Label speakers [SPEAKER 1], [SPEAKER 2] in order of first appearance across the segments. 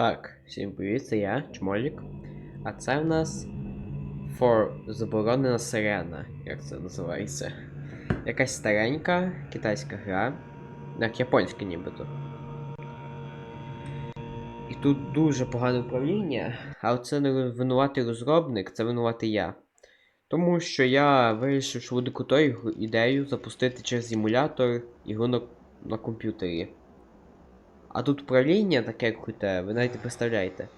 [SPEAKER 1] Так, всім привіт, це я, Чмолік. А це в нас For заборонена сирена, як це називається. Якась старенька китайська гра, як японська нібито. І тут дуже погане управління, але це не винуватий розробник, це винуватий я. Тому що я вирішив, буде крутою ідею запустити через емулятор ігру на, на комп'ютері. А тут управління таке круте, ви навіть не представляєте.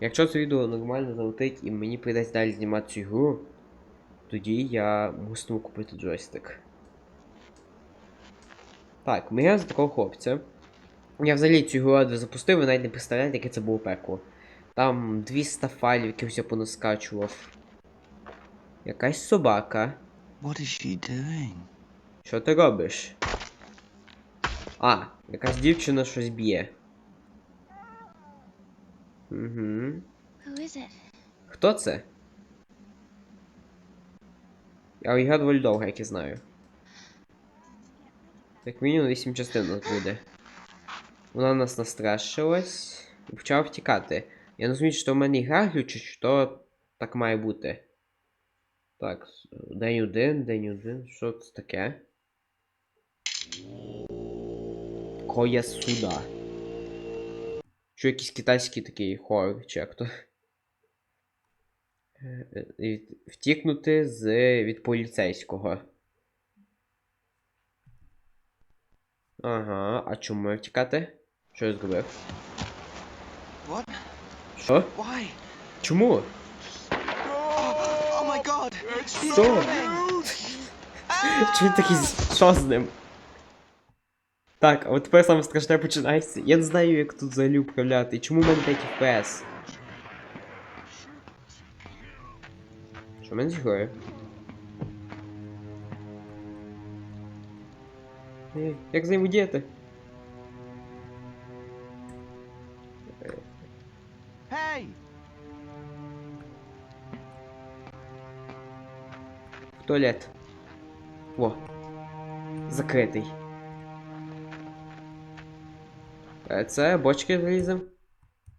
[SPEAKER 1] Якщо це відео нормально залетить і мені прийдеться далі знімати цю ігру, тоді я муситиму купити джойстик. Так, мене за такого хлопця. Я взагалі цю ігру радо запустив, ви навіть не представляєте, яке це було пекло. Там 200 файлів, якихось я понаскачував. Якась собака.
[SPEAKER 2] What is she doing?
[SPEAKER 1] Що ти робиш? А, якась дівчина щось б'є. Угу. Хто це? А ігра доволі довга, як я знаю. Як мінімум 8 частин нас буде. Вона нас настрашилась і почала втікати. Я не розумію, то в мене ігра глючить, чи то так має бути. Так, день один, день один. Що це таке? Коя суда. Що якийсь китайський такий хоррор, чи як то? Е, е, Втікнути з від поліцейського. Ага, а чому я втікати? Що я зробив?
[SPEAKER 2] What?
[SPEAKER 1] Що?
[SPEAKER 2] Why?
[SPEAKER 1] Чому?
[SPEAKER 2] Oh, oh!
[SPEAKER 1] Що? Чи він такий що з ним? Так, а от тепер саме страшне починається. Я не знаю, як тут взагалі управляти. І чому в мене 5 FPS? Що в мене з грою? Е, Як взаємодіяти?
[SPEAKER 2] Hey!
[SPEAKER 1] В туалет. Во. Закритий. Це бочки залізем.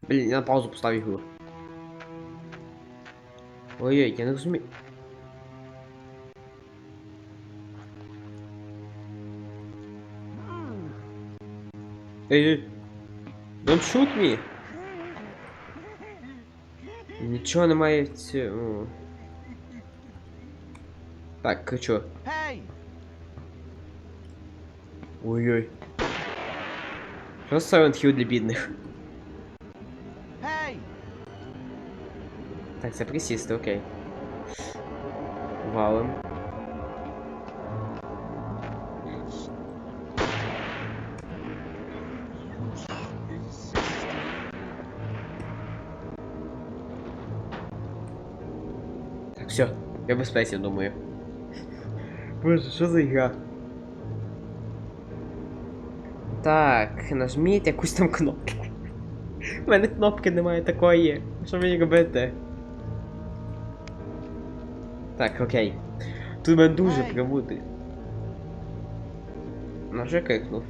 [SPEAKER 1] Блін, я на паузу поставив ігру. Ой-ой, я не розумію. Ей, ей. Don't shoot me! Нічого немає в цьому. Так, кричу.
[SPEAKER 2] Hey!
[SPEAKER 1] Ой-ой. Що Silent Hill для бідних?
[SPEAKER 2] Hey!
[SPEAKER 1] Так, це присісти, окей. Валим. Так, все, я в безпеці, думаю. Боже, що за ігра? Так, нажміть якусь там кнопку. У мене кнопки немає такої. Що мені робити? Так, окей. Тут мене дуже прибути. На вже крикнув.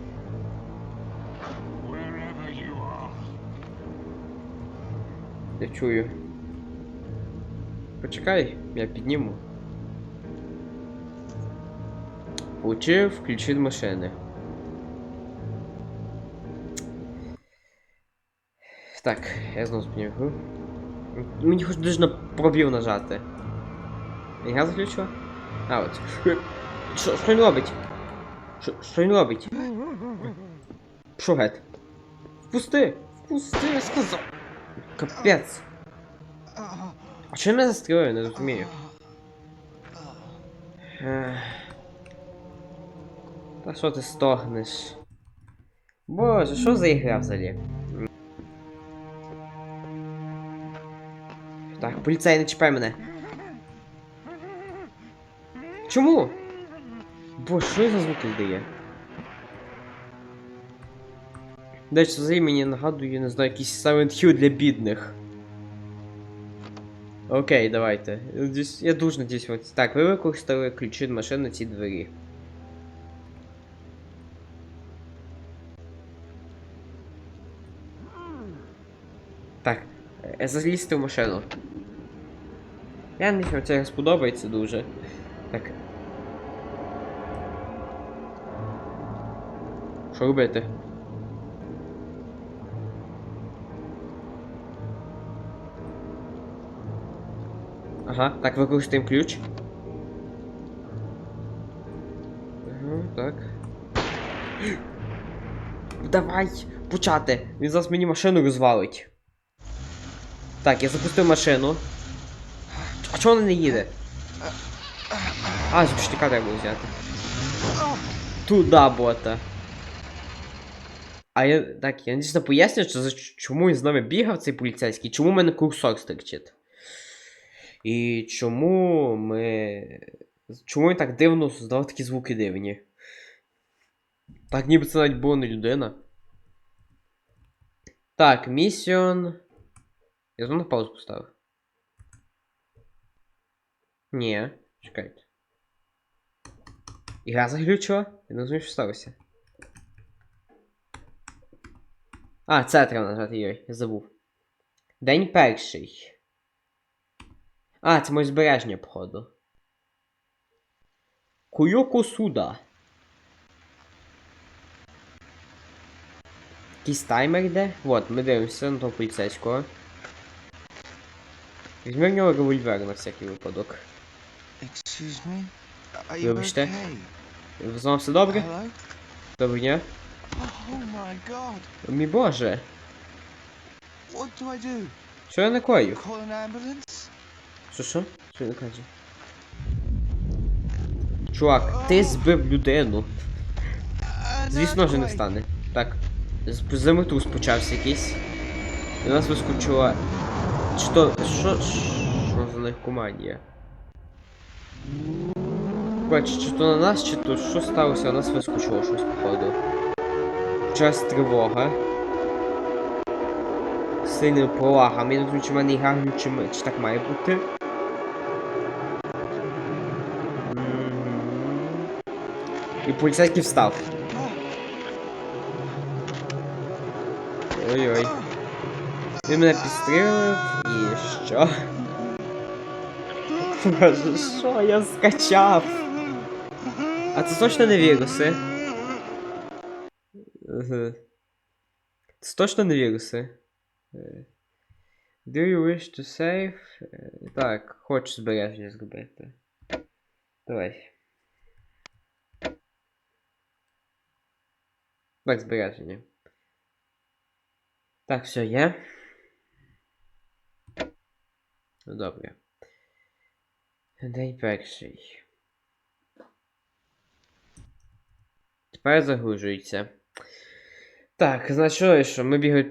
[SPEAKER 1] Я чую. Почекай, я підніму. Получив ключі від машини. Так, я знову зупинив гру. Мені хоч дуже на пробів нажати. Я заключила? А, от. Що, що він робить? Що, що він робить? Що геть? Впусти! Впусти, я сказав! Капець! А чого мене застрілили, не розумію. Та що ти стогнеш? Боже, що за ігра взагалі? Так, поліцей, не чіпай мене. Чому? Бо що за звуки здає? Десь взагалі мені нагадує, не знаю, якийсь Silent Hill для бідних. Окей, давайте. Я дуже надіюсь, от. Так, ви використали ключі від машини ці двері. Так, е, залізти в машину. Я не знаю, це сподобається дуже. Так. Що робити? Ага, так, використаємо ключ. Так. Давай почати. Він зараз мені машину розвалить. Так, я запустив машину. А чого вона не їде? А, запустика треба було взяти. Туда бота. А я. Так, я дійсно поясню, що за чому він з нами бігав цей поліцейський, чому в мене курсор стрикчить. І чому ми. Чому він так дивно здавав такі звуки дивні? Так, ніби це навіть була не людина. Так, місіон. Я знову на паузу поставив. Ні, чекайте. Ігра заглючила? Я не розумію, що сталося. А, це треба нажати, йой, я забув. День перший. А, це моє збереження, походу. Куйоко суда. Якийсь таймер йде. Вот, ми дивимося на того поліцейського. Візьми в нього револьвер на всякий випадок.
[SPEAKER 2] Excuse me? Are you
[SPEAKER 1] Вибачте.
[SPEAKER 2] okay?
[SPEAKER 1] З вами все добре?
[SPEAKER 2] Hello?
[SPEAKER 1] Доброго дня.
[SPEAKER 2] Oh my god.
[SPEAKER 1] Мій боже.
[SPEAKER 2] What do I do?
[SPEAKER 1] Що я накою?
[SPEAKER 2] Call an ambulance?
[SPEAKER 1] Що що? Що він каже? Чувак, ти збив людину. Звісно ж не встане. Так. Землетрус почався якийсь. І у нас вискочила. Чи то. Що. Що за наркоманія? Бач, чи то на нас, чи то що сталося, у нас вискочило щось, походу. Час тривога. Сильним полагам. Я не знаю, чи в мене ігра глючиме, чи так має бути. І поліцейський встав. Ой-ой. Він мене підстрілив і що? Боже, що я скачав? А це точно не віруси? Це точно не віруси? Е, Do you wish to save? Е, Так, хочу збереження зробити. Давай. Так, збереження. Так, все є. Ну, День перший. Тепер загружується. Так, значить, що ми бігали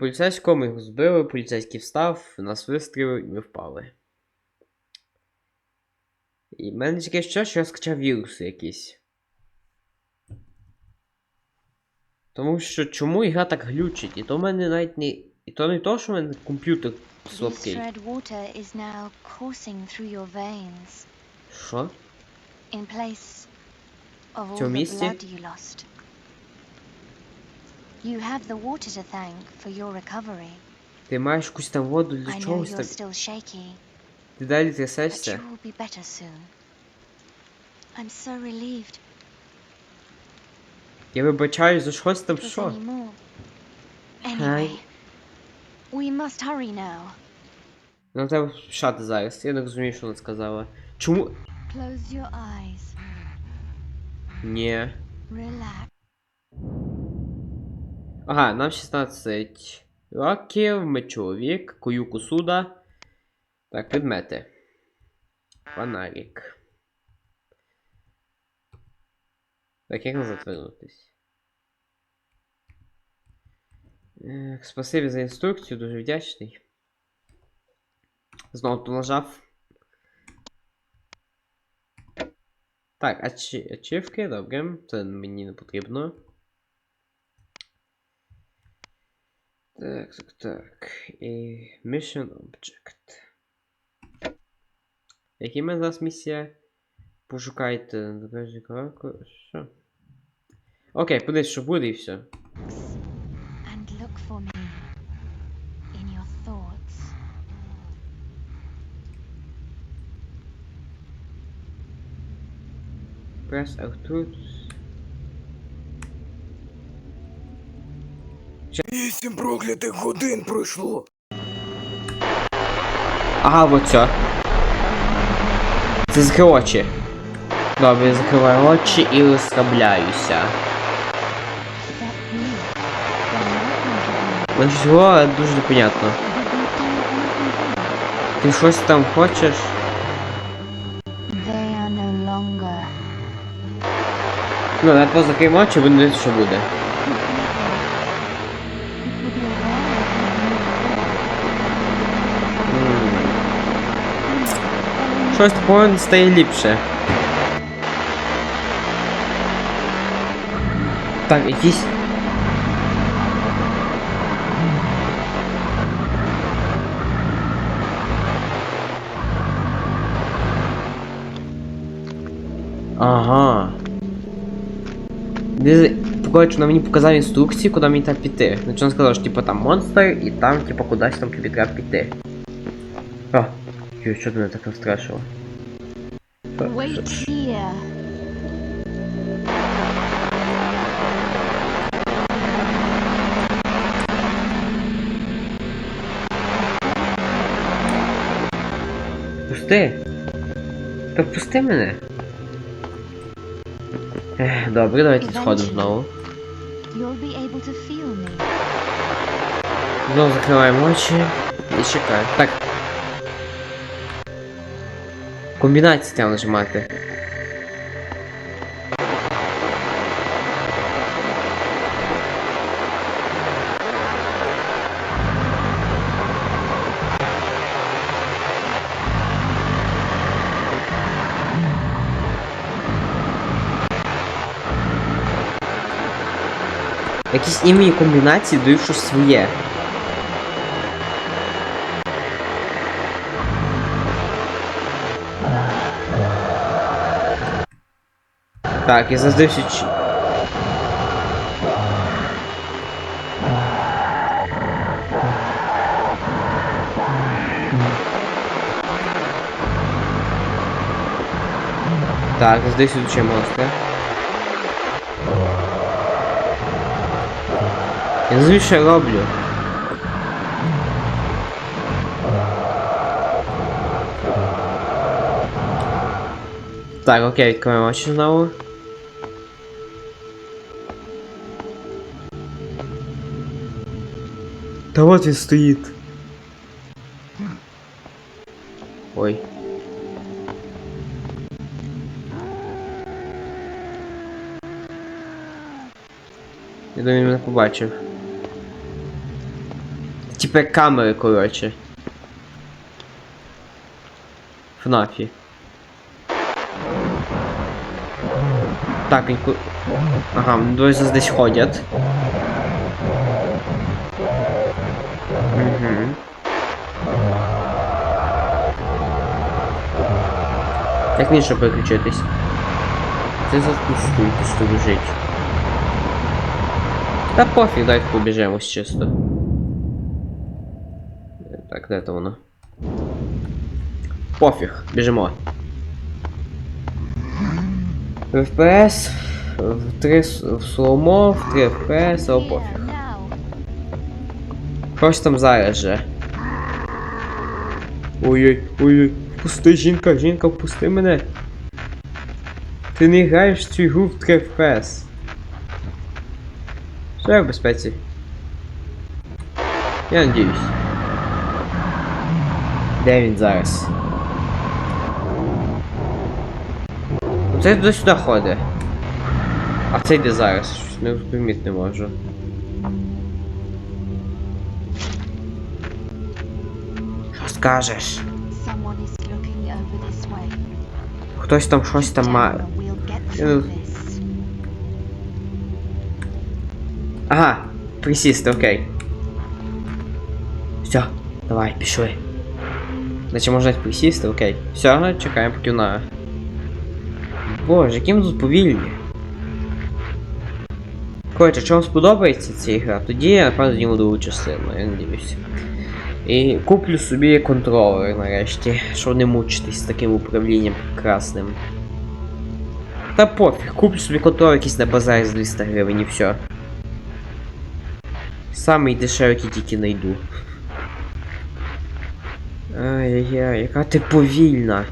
[SPEAKER 1] ми його збили, поліцейський встав, нас вистрілив і ми впали. І в мене таке ще, що я скачав віруси якісь. Тому що чому ігра так глючить? І то в мене навіть не. І то не то, що в мене комп'ютер слабкий.
[SPEAKER 3] red water is now coursing through your veins
[SPEAKER 1] Що?
[SPEAKER 3] in place of all
[SPEAKER 1] цьому
[SPEAKER 3] the
[SPEAKER 1] місці?
[SPEAKER 3] blood you lost. You have the water to thank for your recovery.
[SPEAKER 1] Ти маєш якусь там воду для
[SPEAKER 3] I know
[SPEAKER 1] чогось
[SPEAKER 3] you're
[SPEAKER 1] там.
[SPEAKER 3] still shaky,
[SPEAKER 1] Ти далі
[SPEAKER 3] but
[SPEAKER 1] трясешся?
[SPEAKER 3] you will be better soon. I'm so relieved.
[SPEAKER 1] Я вибачаю за щось там
[SPEAKER 3] If there's
[SPEAKER 1] що?
[SPEAKER 3] any more. Anyway, we must hurry now.
[SPEAKER 1] Нам треба пішати зараз. Я не розумію, що вона сказала. Чому?
[SPEAKER 3] Close your eyes.
[SPEAKER 1] Ні.
[SPEAKER 3] Relax.
[SPEAKER 1] Ага, нам 16 років, ми чоловік, куюку суда. Так, предмети. Фонарик. Так, як назад вернутись? Спасибі за інструкцію, дуже вдячний. Знову то Так, ачі... ачівки, добре. Це мені не потрібно. Так, так, так. І Mission Object. Які в мене зараз місія? Пошукайте добре, кораку. Що? Окей, подивись, що буде і все.
[SPEAKER 3] And look for me in your thoughts.
[SPEAKER 1] Press R2.
[SPEAKER 4] Вісім проклятих годин пройшло.
[SPEAKER 1] Ага, вот все. Це закрив очі. Добре, я закриваю очі і розслабляюся. Ну чого дуже непонятно. Ти щось там хочеш? Ну, на поза такий матч, будемо дивитися, що буде. Щось повинно стає ліпше. Так, якісь. Де... Коротше, вона мені показав інструкції, куди мені треба піти. Значить, вона сказала, що типу там монстр, і там, типу, кудись там тобі треба піти. О, Ой, що ти мене так? Що- що- Пусти. Та впусти мене. Ех, добре, давайте сходимо знову. Знову закриваємо очі і чекаємо. Так. Комбінації треба нажимати. Якісь імені комбінації дають щось своє. Так, і завжди всі. Так, завжди сюди ще Я я роблю. Так, окей, відкриваємо очі знову. Та от він стоїть. Ой. Я думаю, він мене побачив. Як камери, коротше. ФНАФі. Так, він. Ага, вони двоє зараз десь ходять. Угу. Як мені що переключитись? Це за пусту, пусту лежить. Та пофіг, давайте побіжемось чисто. Так, де то воно? Пофіг, FPS, в 3 с- в в 3 FPS, а пофіг.
[SPEAKER 3] now.
[SPEAKER 1] Там зараз же. Ой-ой, ой-ой, впусти, жінка, жінка, впусти мене. Ти не граєш в цю ігру в 3 FPS. Все я в безпеці. Я надіюсь. Де він зараз? Ну, Цей туди-сюди ходить. А цей де зараз? Щось не зрозуміти не можу. Що скажеш? Хтось там щось там має.
[SPEAKER 3] This.
[SPEAKER 1] Ага, присісти, окей. Все, давай, пішли. Значить можна присісти, окей. Все, чекаємо поки вона. Боже, яким тут повільні. Коротше, якщо вам сподобається ця ігра, тоді я напевно другу частину, я надіюсь. І куплю собі контролер нарешті, щоб не мучитись з таким управлінням прекрасним. Та пофіг, куплю собі контроль якийсь на базарі за 200 гривень і все. Самий дешевий, тільки найду. Ай-яй-яй, яка ти повільна.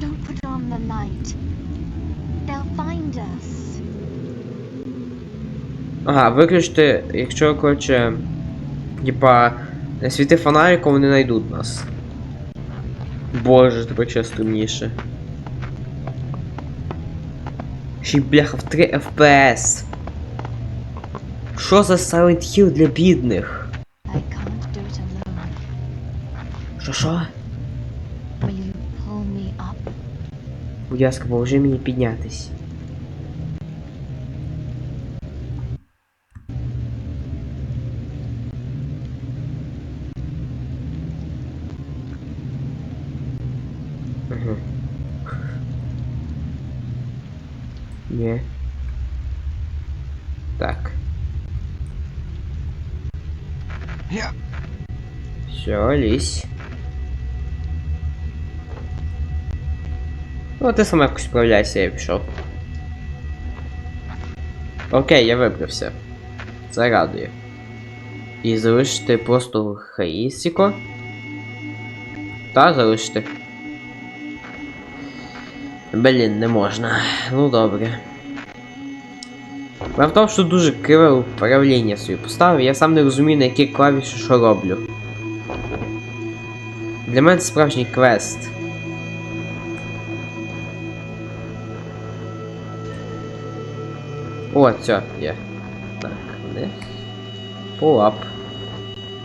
[SPEAKER 3] Don't put on the light. They'll find us.
[SPEAKER 1] Ага, виключити, якщо, коротше, типа, світи фонариком, вони знайдуть нас. Боже, тепер ще стрімніше. Ще й бляха в 3 FPS. Що за Silent Hill для бідних? Що що?
[SPEAKER 3] Will you pull me up?
[SPEAKER 1] Будь ласка, поможи мені піднятись. Угу. Ні. Так.
[SPEAKER 2] Yeah.
[SPEAKER 1] Все, лізь. Ну, ти сама якось справляйся, я пішов. Окей, я вибрався. Це радує. І залишити просто Хаїсіко. Та залишити. Блін, не можна. Ну добре. В тому, що дуже криве управління собі поставив, я сам не розумію, на які клавіші що роблю. Для мене справжній квест. О, все, є. Так, де? Пулап.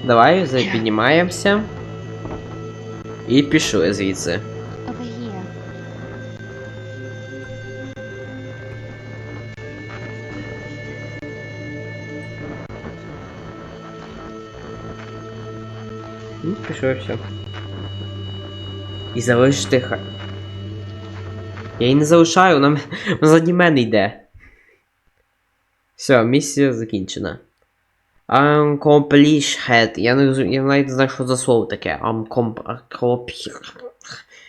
[SPEAKER 1] Давай, піднімаємося. І пішли звідси. Ну, пішли все. І залишити ха. Я її не залишаю, вона, вона заді мене йде. Все, місія закінчена. Uncompleted. Я не розумію, я навіть не знаю, що за слово таке.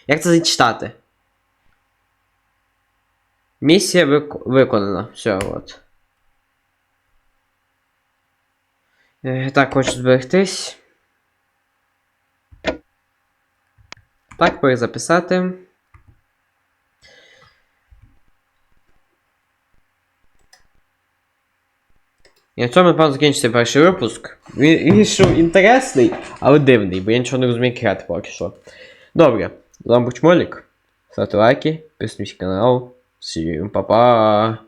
[SPEAKER 1] Як це зачитати? Місія вик... виконана. Все, от. Е, так, хочу зберегтись. Так, перезаписати. І на цьому, напевно, закінчиться перший випуск. Він, він інтересний, але дивний, бо я нічого не розумію, як поки що. Добре, з вами був Чмолік. Ставте лайки, підписуйтесь на канал. Всім па-па!